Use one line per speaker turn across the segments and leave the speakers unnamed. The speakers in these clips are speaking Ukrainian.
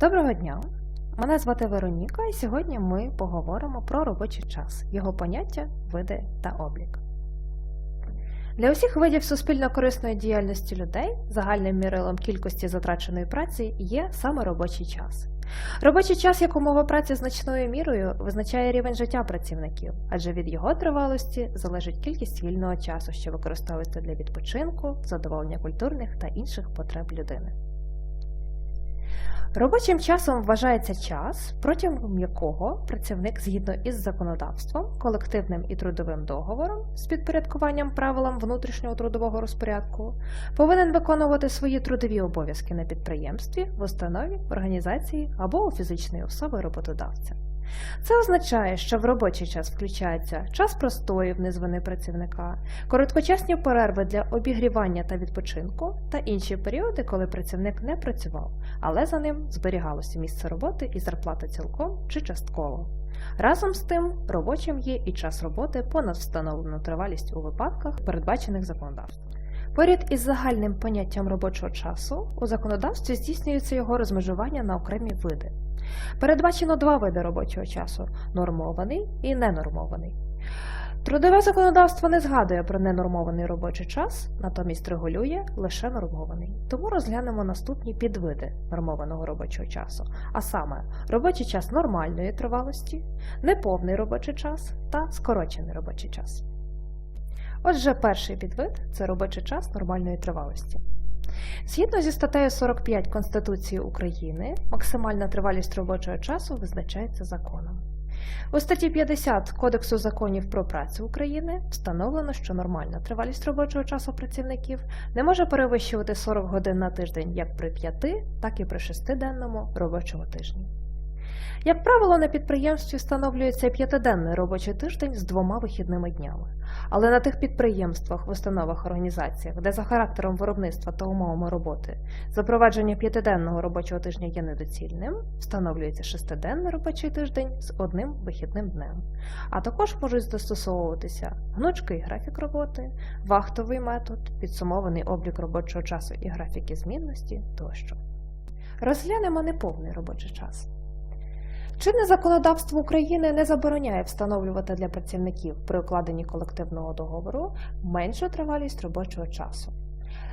Доброго дня! Мене звати Вероніка, і сьогодні ми поговоримо про робочий час, його поняття, види та облік. Для усіх видів суспільно-корисної діяльності людей загальним мірилом кількості затраченої праці є саме робочий час. Робочий час як умова праці значною мірою визначає рівень життя працівників, адже від його тривалості залежить кількість вільного часу, що використовується для відпочинку, задоволення культурних та інших потреб людини. Робочим часом вважається час, протягом якого працівник згідно із законодавством, колективним і трудовим договором з підпорядкуванням правилам внутрішнього трудового розпорядку повинен виконувати свої трудові обов'язки на підприємстві, в установі, організації або у фізичної особи роботодавця. Це означає, що в робочий час включається час простоїв незвини працівника, короткочасні перерви для обігрівання та відпочинку та інші періоди, коли працівник не працював, але за ним зберігалося місце роботи і зарплата цілком чи частково. Разом з тим, робочим є і час роботи понад встановлену тривалість у випадках, передбачених законодавством. Поряд із загальним поняттям робочого часу у законодавстві здійснюється його розмежування на окремі види. Передбачено два види робочого часу нормований і ненормований. Трудове законодавство не згадує про ненормований робочий час, натомість регулює лише нормований. Тому розглянемо наступні підвиди нормованого робочого часу, а саме робочий час нормальної тривалості, неповний робочий час та скорочений робочий час. Отже, перший підвид це робочий час нормальної тривалості. Згідно зі статтею 45 Конституції України, максимальна тривалість робочого часу визначається законом. У статті 50 Кодексу законів про працю України встановлено, що нормальна тривалість робочого часу працівників не може перевищувати 40 годин на тиждень як при 5, так і при 6-денному робочому тижні. Як правило, на підприємстві встановлюється п'ятиденний робочий тиждень з двома вихідними днями. Але на тих підприємствах, в установах, організаціях, де за характером виробництва та умовами роботи запровадження п'ятиденного робочого тижня є недоцільним, встановлюється шестиденний робочий тиждень з одним вихідним днем. А також можуть застосовуватися гнучкий графік роботи, вахтовий метод, підсумований облік робочого часу і графіки змінності тощо. Розглянемо неповний робочий час. Чинне законодавство України не забороняє встановлювати для працівників при укладенні колективного договору меншу тривалість робочого часу.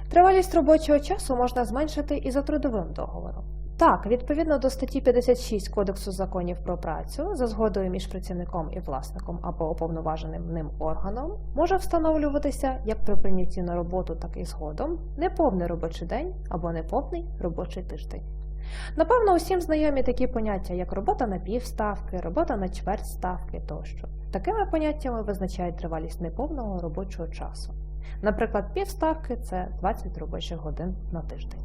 Тривалість робочого часу можна зменшити і за трудовим договором. Так, відповідно до статті 56 Кодексу законів про працю, за згодою між працівником і власником або уповноваженим ним органом, може встановлюватися як при прийнятті на роботу, так і згодом неповний робочий день або неповний робочий тиждень. Напевно, усім знайомі такі поняття, як робота на півставки, робота на чверть ставки тощо. Такими поняттями визначають тривалість неповного робочого часу. Наприклад, півставки це 20 робочих годин на тиждень.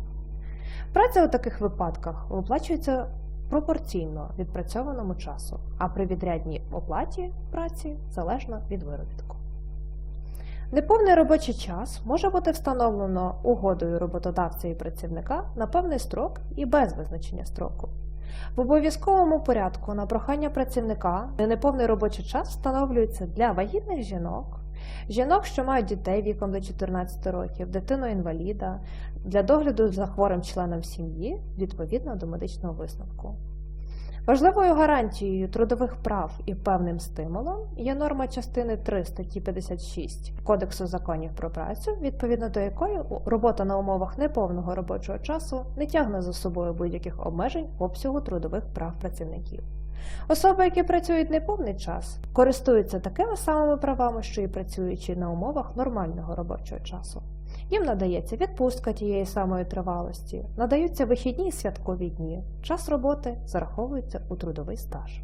Праця у таких випадках виплачується пропорційно відпрацьованому часу, а при відрядній оплаті праці залежно від виробітку. Неповний робочий час може бути встановлено угодою роботодавця і працівника на певний строк і без визначення строку. В обов'язковому порядку на прохання працівника неповний робочий час встановлюється для вагітних жінок, жінок, що мають дітей віком до 14 років, дитину інваліда, для догляду за хворим членом сім'ї відповідно до медичного висновку. Важливою гарантією трудових прав і певним стимулом є норма частини 3 статті 56 Кодексу законів про працю, відповідно до якої робота на умовах неповного робочого часу не тягне за собою будь-яких обмежень обсягу трудових прав працівників. Особи, які працюють неповний час, користуються такими самими правами, що і працюючи на умовах нормального робочого часу. Їм надається відпустка тієї самої тривалості, надаються вихідні і святкові дні, час роботи зараховується у трудовий стаж.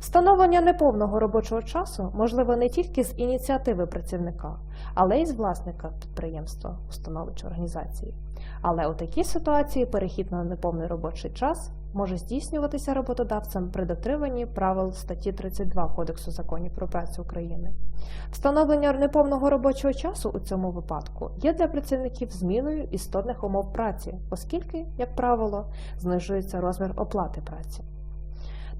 Встановлення неповного робочого часу можливо не тільки з ініціативи працівника, але й з власника підприємства, установи чи організації. Але у такій ситуації перехід на неповний робочий час може здійснюватися роботодавцем при дотриманні правил статті 32 Кодексу законів про працю України. Встановлення неповного робочого часу у цьому випадку є для працівників зміною істотних умов праці, оскільки, як правило, знижується розмір оплати праці.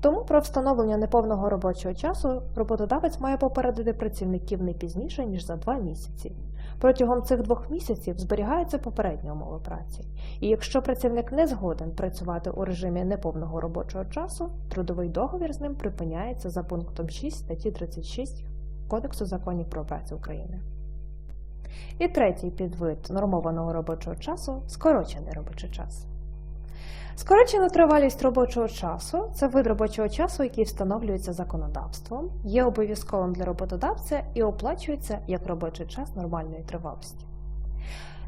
Тому про встановлення неповного робочого часу роботодавець має попередити працівників не пізніше, ніж за два місяці. Протягом цих двох місяців зберігаються попередні умови праці, і якщо працівник не згоден працювати у режимі неповного робочого часу, трудовий договір з ним припиняється за пунктом 6 статті 36 Кодексу законів про працю України. І третій підвид нормованого робочого часу скорочений робочий час. Скорочена тривалість робочого часу це вид робочого часу, який встановлюється законодавством, є обов'язковим для роботодавця і оплачується як робочий час нормальної тривалості.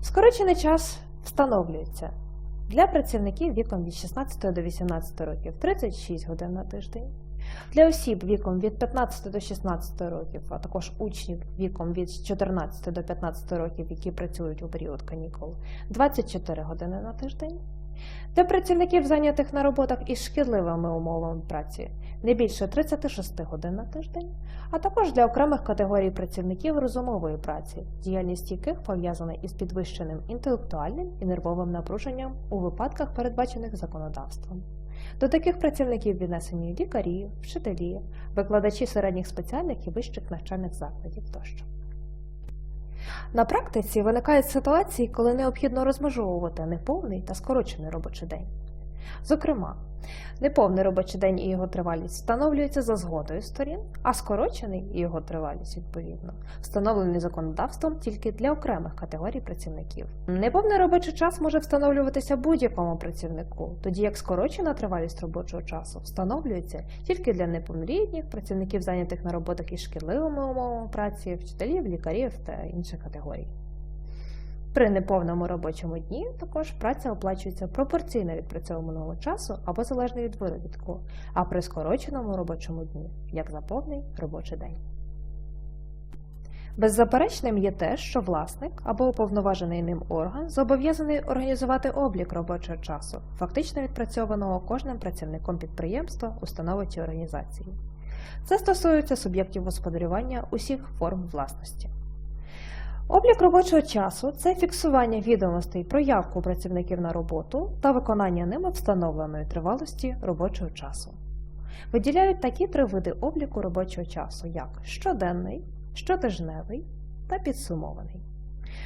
Скорочений час встановлюється для працівників віком від 16 до 18 років 36 годин на тиждень. Для осіб віком від 15 до 16 років, а також учнів віком від 14 до 15 років, які працюють у період канікул, 24 години на тиждень. Для працівників, зайнятих на роботах із шкідливими умовами праці, не більше 36 годин на тиждень, а також для окремих категорій працівників розумової праці, діяльність яких пов'язана із підвищеним інтелектуальним і нервовим напруженням у випадках, передбачених законодавством. До таких працівників віднесені лікарі, вчителі, викладачі середніх спеціальних і вищих навчальних закладів тощо. На практиці виникають ситуації, коли необхідно розмежовувати неповний та скорочений робочий день. Зокрема, неповний робочий день і його тривалість встановлюються за згодою сторін, а скорочений і його тривалість, відповідно, встановлений законодавством тільки для окремих категорій працівників. Неповний робочий час може встановлюватися будь-якому працівнику, тоді як скорочена тривалість робочого часу встановлюється тільки для неповнолітніх працівників, зайнятих на роботах із шкідливими умовами праці, вчителів, лікарів та інших категорій. При неповному робочому дні також праця оплачується пропорційно відпрацьованого часу або залежно від виробітку, а при скороченому робочому дні як за повний робочий день. Беззаперечним є те, що власник або уповноважений ним орган зобов'язаний організувати облік робочого часу, фактично відпрацьованого кожним працівником підприємства, установи чи організації. Це стосується суб'єктів господарювання усіх форм власності. Облік робочого часу це фіксування відомостей про явку працівників на роботу та виконання ними встановленої тривалості робочого часу. Виділяють такі три види обліку робочого часу, як щоденний, щотижневий та підсумований.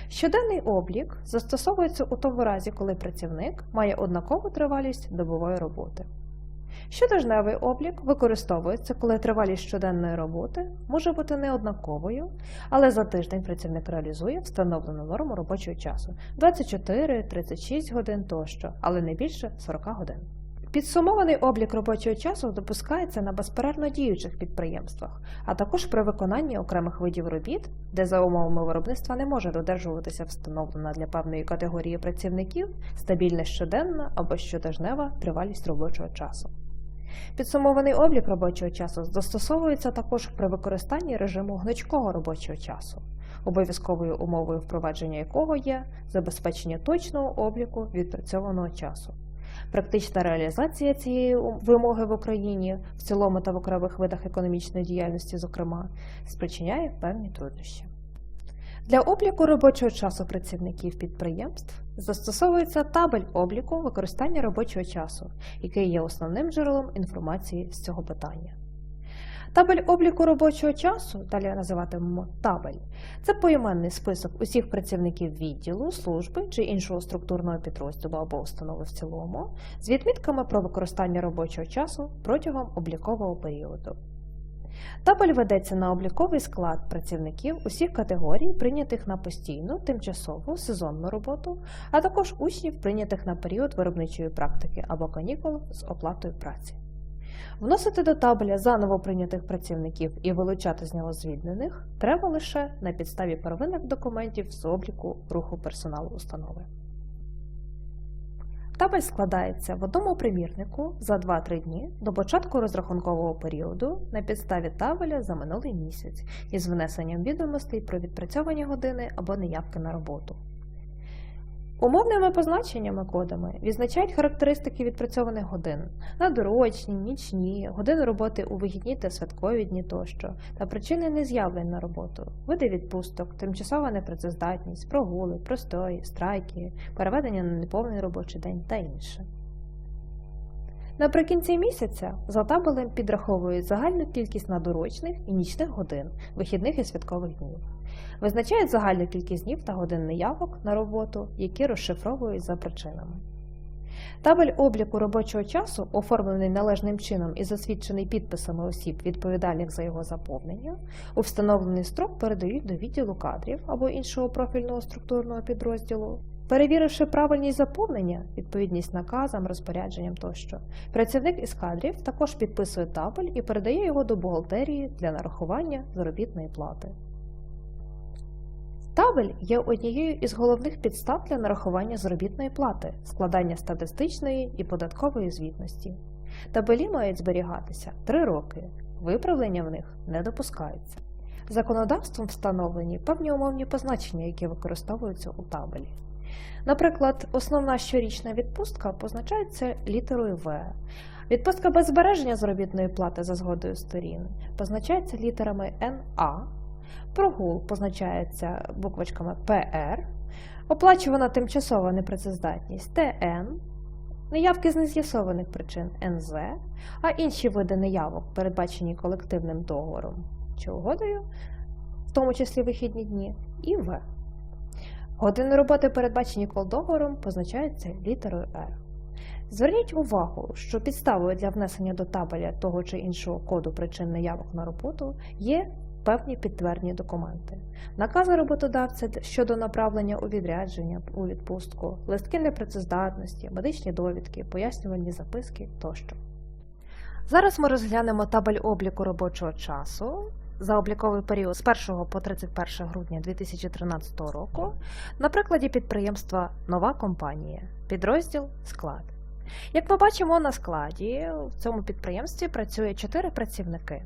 Щоденний облік застосовується у тому разі, коли працівник має однакову тривалість добової роботи. Щотижневий облік використовується, коли тривалість щоденної роботи може бути неоднаковою, але за тиждень працівник реалізує встановлену норму робочого часу 24-36 годин тощо, але не більше 40 годин. Підсумований облік робочого часу допускається на безперервно діючих підприємствах, а також при виконанні окремих видів робіт, де за умовами виробництва не може додержуватися встановлена для певної категорії працівників стабільна щоденна або щотижнева тривалість робочого часу. Підсумований облік робочого часу застосовується також при використанні режиму гнучкого робочого часу, обов'язковою умовою впровадження якого є забезпечення точного обліку відпрацьованого часу. Практична реалізація цієї вимоги в Україні в цілому та в окремих видах економічної діяльності, зокрема, спричиняє певні труднощі. Для обліку робочого часу працівників підприємств застосовується табель обліку використання робочого часу, який є основним джерелом інформації з цього питання. Табель обліку робочого часу, далі називатимемо табель, це поіменний список усіх працівників відділу, служби чи іншого структурного підрозділу або установи в цілому з відмітками про використання робочого часу протягом облікового періоду. Табель ведеться на обліковий склад працівників усіх категорій, прийнятих на постійну, тимчасову, сезонну роботу, а також учнів, прийнятих на період виробничої практики або канікул з оплатою праці. Вносити до табеля заново прийнятих працівників і вилучати з нього звільнених треба лише на підставі первинних документів з обліку руху персоналу установи. Табель складається в одному примірнику за 2-3 дні до початку розрахункового періоду на підставі табеля за минулий місяць із внесенням відомостей про відпрацьовані години або неявки на роботу. Умовними позначеннями кодами відзначають характеристики відпрацьованих годин надурочні, нічні, години роботи у вихідні та святкові дні тощо, та причини нез'явлень на роботу, види відпусток, тимчасова непрацездатність, прогули, простої, страйки, переведення на неповний робочий день та інше. Наприкінці місяця за табелем підраховують загальну кількість надурочних і нічних годин, вихідних і святкових днів. Визначають загальну кількість днів та годин неявок на роботу, які розшифровують за причинами. Табель обліку робочого часу, оформлений належним чином і засвідчений підписами осіб, відповідальних за його заповнення, у встановлений строк передають до відділу кадрів або іншого профільного структурного підрозділу. Перевіривши правильність заповнення, відповідність наказам, розпорядженням тощо, працівник із кадрів також підписує табель і передає його до бухгалтерії для нарахування заробітної плати. Табель є однією із головних підстав для нарахування заробітної плати, складання статистичної і податкової звітності. Табелі мають зберігатися 3 роки, виправлення в них не допускаються. Законодавством встановлені певні умовні позначення, які використовуються у табелі. Наприклад, основна щорічна відпустка позначається літерою В. Відпустка без збереження заробітної плати за згодою сторін позначається літерами НА. Прогул позначається буквочками ПР, оплачувана тимчасова непрацездатність ТН, неявки з нез'ясованих причин НЗ, а інші види неявок, передбачені колективним договором чи угодою, в тому числі вихідні дні, і В. Години роботи, передбачені колдоговором, позначаються літерою R. Зверніть увагу, що підставою для внесення до табеля того чи іншого коду причин неявок на роботу є певні підтвердні документи, накази роботодавця щодо направлення у відрядження у відпустку, листки непрацездатності, медичні довідки, пояснювальні записки тощо. Зараз ми розглянемо табель обліку робочого часу за обліковий період з 1 по 31 грудня 2013 року на прикладі підприємства Нова компанія, підрозділ склад. Як ми бачимо на складі, в цьому підприємстві працює 4 працівники.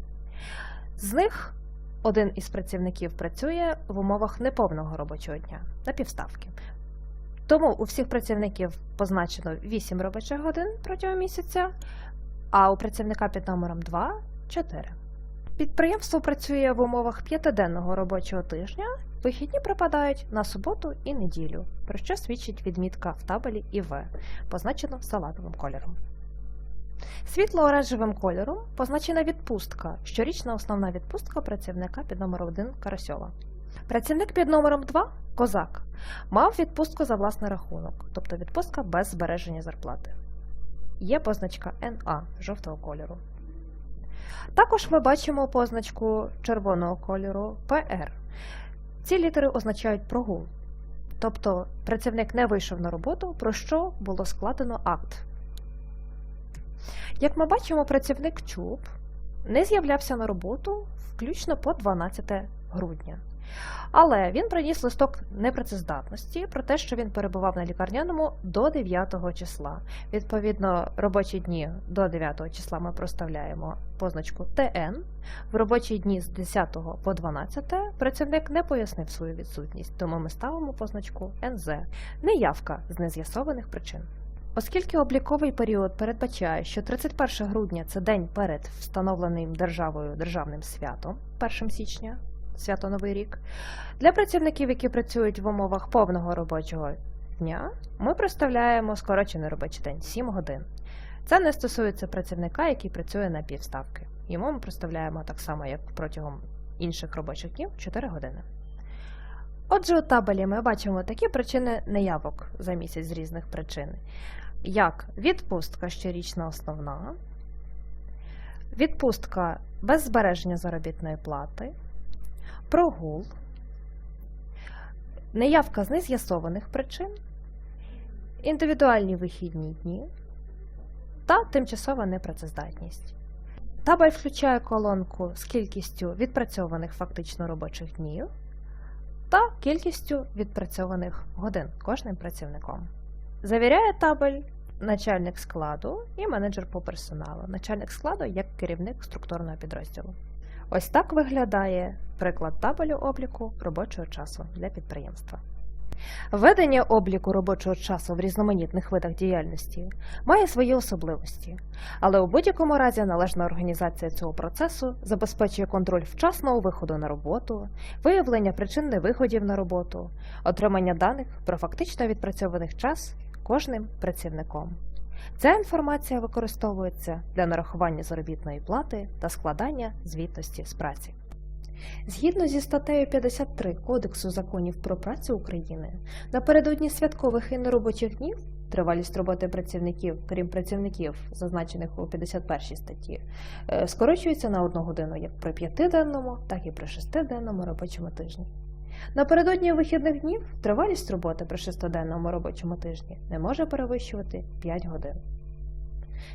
З них один із працівників працює в умовах неповного робочого дня на півставки. Тому у всіх працівників позначено 8 робочих годин протягом місяця, а у працівника під номером 2 4. Підприємство працює в умовах п'ятиденного робочого тижня, вихідні припадають на суботу і неділю, про що свідчить відмітка в табелі ІВ, позначено салатовим кольором. Світло-оранжевим кольором позначена відпустка, щорічна основна відпустка працівника під номером 1 Карасьова. Працівник під номером 2 Козак мав відпустку за власний рахунок, тобто відпустка без збереження зарплати. Є позначка НА жовтого кольору. Також ми бачимо позначку червоного кольору ПР. Ці літери означають прогул, тобто працівник не вийшов на роботу, про що було складено акт. Як ми бачимо, працівник ЧУП не з'являвся на роботу включно по 12 грудня. Але він приніс листок непрацездатності про те, що він перебував на лікарняному до 9 числа. Відповідно, робочі дні до 9 числа ми проставляємо позначку ТН. В робочі дні з 10 по 12 працівник не пояснив свою відсутність, тому ми ставимо позначку НЗ неявка з нез'ясованих причин. Оскільки обліковий період передбачає, що 31 грудня це день перед встановленим державою державним святом 1 січня, свято Новий рік, для працівників, які працюють в умовах повного робочого дня, ми проставляємо скорочений робочий день 7 годин. Це не стосується працівника, який працює на півставки. Йому ми проставляємо так само, як протягом інших робочих днів 4 години. Отже, у табелі ми бачимо такі причини неявок за місяць з різних причин, як відпустка щорічна основна, відпустка без збереження заробітної плати, прогул, неявка з нез'ясованих причин, індивідуальні вихідні дні та тимчасова непрацездатність. Табель включає колонку з кількістю відпрацьованих фактично робочих днів та кількістю відпрацьованих годин кожним працівником. Завіряє табель начальник складу і менеджер по персоналу. Начальник складу як керівник структурного підрозділу. Ось так виглядає приклад табелю обліку робочого часу для підприємства. Ведення обліку робочого часу в різноманітних видах діяльності має свої особливості, але у будь-якому разі належна організація цього процесу забезпечує контроль вчасного виходу на роботу, виявлення причин невиходів на роботу, отримання даних про фактично відпрацьованих час кожним працівником. Ця інформація використовується для нарахування заробітної плати та складання звітності з праці. Згідно зі статтею 53 Кодексу законів про працю України, напередодні святкових і неробочих днів тривалість роботи працівників, крім працівників, зазначених у 51 статті, е, скорочується на одну годину як при п'ятиденному, так і при шестиденному робочому тижні. Напередодні вихідних днів тривалість роботи при шестиденному робочому тижні не може перевищувати 5 годин.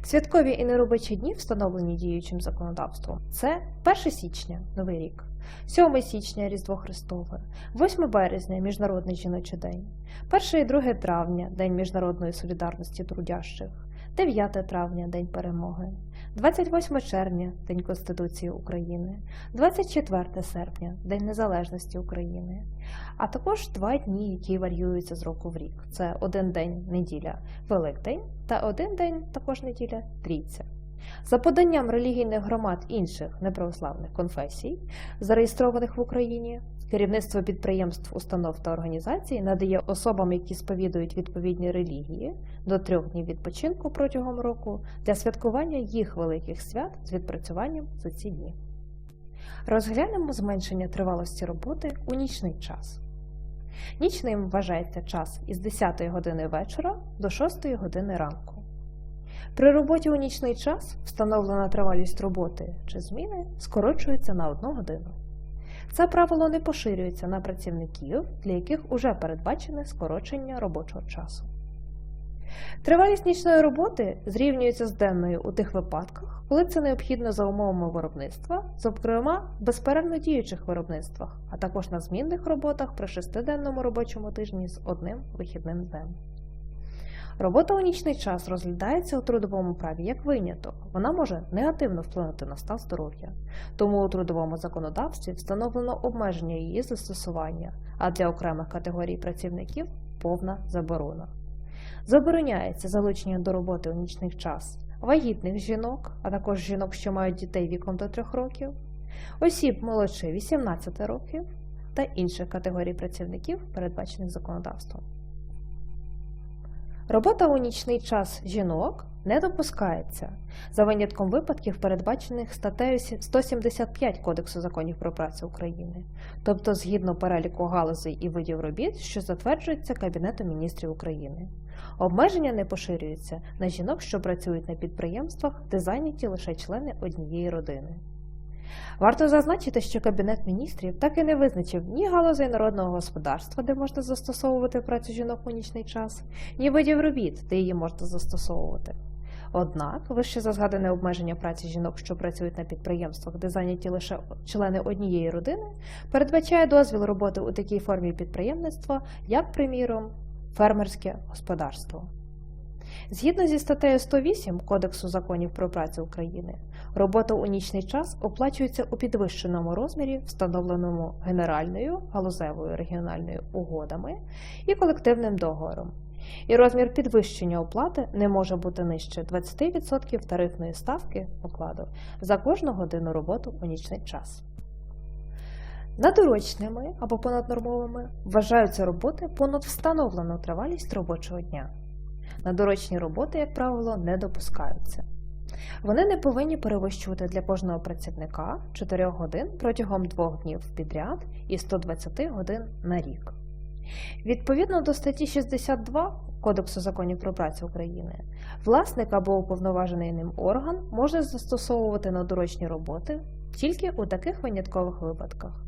Святкові і неробочі дні, встановлені діючим законодавством, це 1 січня Новий рік, 7 січня Різдво Христове, 8 березня Міжнародний жіночий день, 1 і 2 травня День міжнародної солідарності трудящих, 9 травня День перемоги, 28 червня День Конституції України, 24 серпня День Незалежності України, а також два дні, які варіюються з року в рік. Це один день неділя Великдень та один день також неділя Трійця. За поданням релігійних громад інших неправославних конфесій, зареєстрованих в Україні, керівництво підприємств, установ та організацій надає особам, які сповідують відповідні релігії, до трьох днів відпочинку протягом року для святкування їх великих свят з відпрацюванням за ці дні. Розглянемо зменшення тривалості роботи у нічний час. Нічним вважається час із 10 години вечора до 6 години ранку. При роботі у нічний час встановлена тривалість роботи чи зміни скорочується на 1 годину. Це правило не поширюється на працівників, для яких уже передбачене скорочення робочого часу. Тривалість нічної роботи зрівнюється з денною у тих випадках, коли це необхідно за умовами виробництва, зокрема в безперервно діючих виробництвах, а також на змінних роботах при шестиденному робочому тижні з одним вихідним днем. Робота у нічний час розглядається у трудовому праві як виняток. Вона може негативно вплинути на стан здоров'я, тому у трудовому законодавстві встановлено обмеження її застосування, а для окремих категорій працівників повна заборона. Забороняється залучення до роботи у нічний час вагітних жінок, а також жінок, що мають дітей віком до 3 років, осіб молодше 18 років та інших категорій працівників, передбачених законодавством. Робота у нічний час жінок не допускається за винятком випадків, передбачених статтею 175 Кодексу законів про працю України, тобто згідно переліку галузей і видів робіт, що затверджується Кабінетом міністрів України. Обмеження не поширюються на жінок, що працюють на підприємствах, де зайняті лише члени однієї родини. Варто зазначити, що Кабінет міністрів так і не визначив ні галузей народного господарства, де можна застосовувати працю жінок у нічний час, ні видів робіт, де її можна застосовувати. Однак, вище зазгадане обмеження праці жінок, що працюють на підприємствах, де зайняті лише члени однієї родини, передбачає дозвіл роботи у такій формі підприємництва, як, приміром, фермерське господарство. Згідно зі статтею 108 Кодексу законів про працю України, робота у нічний час оплачується у підвищеному розмірі, встановленому Генеральною галузевою регіональною угодами і колективним договором. І розмір підвищення оплати не може бути нижче 20% тарифної ставки окладу за кожну годину роботи у нічний час. Надурочними або понаднормовими вважаються роботи понад встановлену тривалість робочого дня. Надурочні роботи, як правило, не допускаються. Вони не повинні перевищувати для кожного працівника 4 годин протягом 2 днів підряд і 120 годин на рік. Відповідно до статті 62 Кодексу законів про працю України, власник або уповноважений ним орган може застосовувати надурочні роботи тільки у таких виняткових випадках.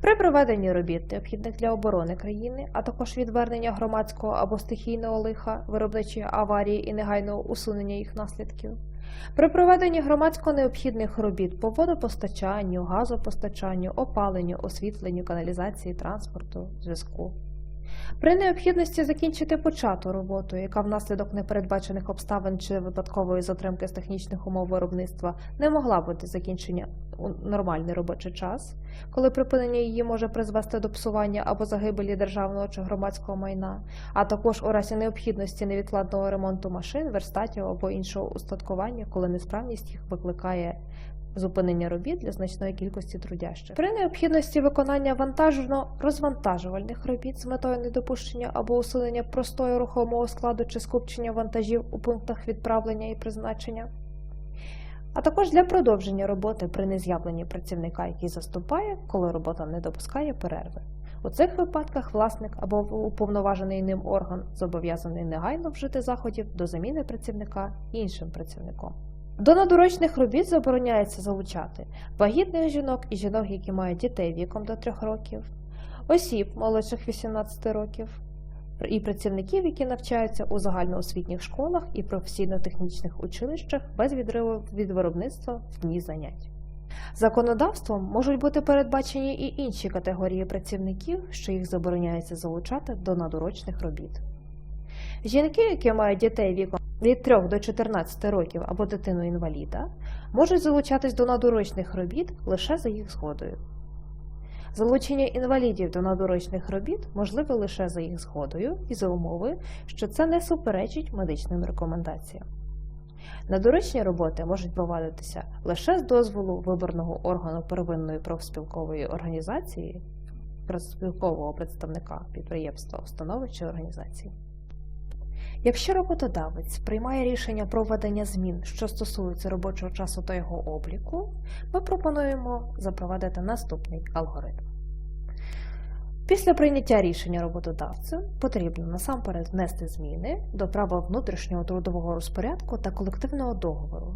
При проведенні робіт, необхідних для оборони країни, а також відвернення громадського або стихійного лиха, виробничої аварії і негайного усунення їх наслідків, при проведенні громадсько необхідних робіт по водопостачанню, газопостачанню, опаленню, освітленню, каналізації, транспорту, зв'язку. При необхідності закінчити почату роботу, яка внаслідок непередбачених обставин чи випадкової затримки з технічних умов виробництва не могла бути закінчення у нормальний робочий час, коли припинення її може призвести до псування або загибелі державного чи громадського майна, а також у разі необхідності невідкладного ремонту машин, верстатів або іншого устаткування, коли несправність їх викликає зупинення робіт для значної кількості трудящих. При необхідності виконання вантажно-розвантажувальних робіт з метою недопущення або усунення простого рухомого складу чи скупчення вантажів у пунктах відправлення і призначення. а також для продовження роботи при нез'явленні працівника, який заступає, коли робота не допускає перерви. У цих випадках власник або уповноважений ним орган зобов'язаний негайно вжити заходів до заміни працівника іншим працівником. До надурочних робіт забороняється залучати вагітних жінок і жінок, які мають дітей віком до 3 років, осіб молодших 18 років і працівників, які навчаються у загальноосвітніх школах і професійно-технічних училищах без відриву від виробництва в дні занять. Законодавством можуть бути передбачені і інші категорії працівників, що їх забороняється залучати до надурочних робіт. Жінки, які мають дітей віком від 3 до 14 років або дитину інваліда, можуть залучатись до надурочних робіт лише за їх згодою. Залучення інвалідів до надурочних робіт можливе лише за їх згодою і за умови, що це не суперечить медичним рекомендаціям. Надурочні роботи можуть провадитися лише з дозволу виборного органу первинної профспілкової організації, профспілкового представника підприємства, установи чи організації. Якщо роботодавець приймає рішення про введення змін, що стосуються робочого часу та його обліку, ми пропонуємо запровадити наступний алгоритм. Після прийняття рішення роботодавцем потрібно насамперед внести зміни до права внутрішнього трудового розпорядку та колективного договору.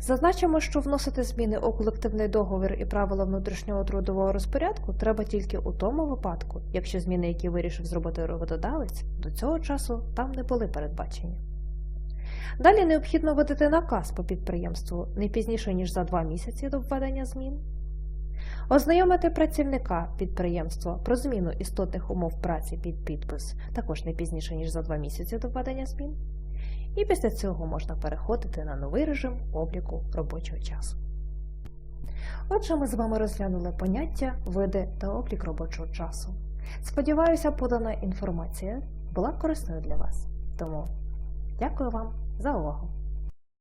Зазначимо, що вносити зміни у колективний договір і правила внутрішнього трудового розпорядку треба тільки у тому випадку, якщо зміни, які вирішив зробити роботодавець, до цього часу там не були передбачені. Далі необхідно видати наказ по підприємству не пізніше, ніж за два місяці до введення змін, ознайомити працівника підприємства про зміну істотних умов праці під підпис також не пізніше, ніж за два місяці до введення змін, і після цього можна переходити на новий режим обліку робочого часу. Отже, ми з вами розглянули поняття, види та облік робочого часу. Сподіваюся, подана інформація була корисною для вас. Тому дякую вам за увагу!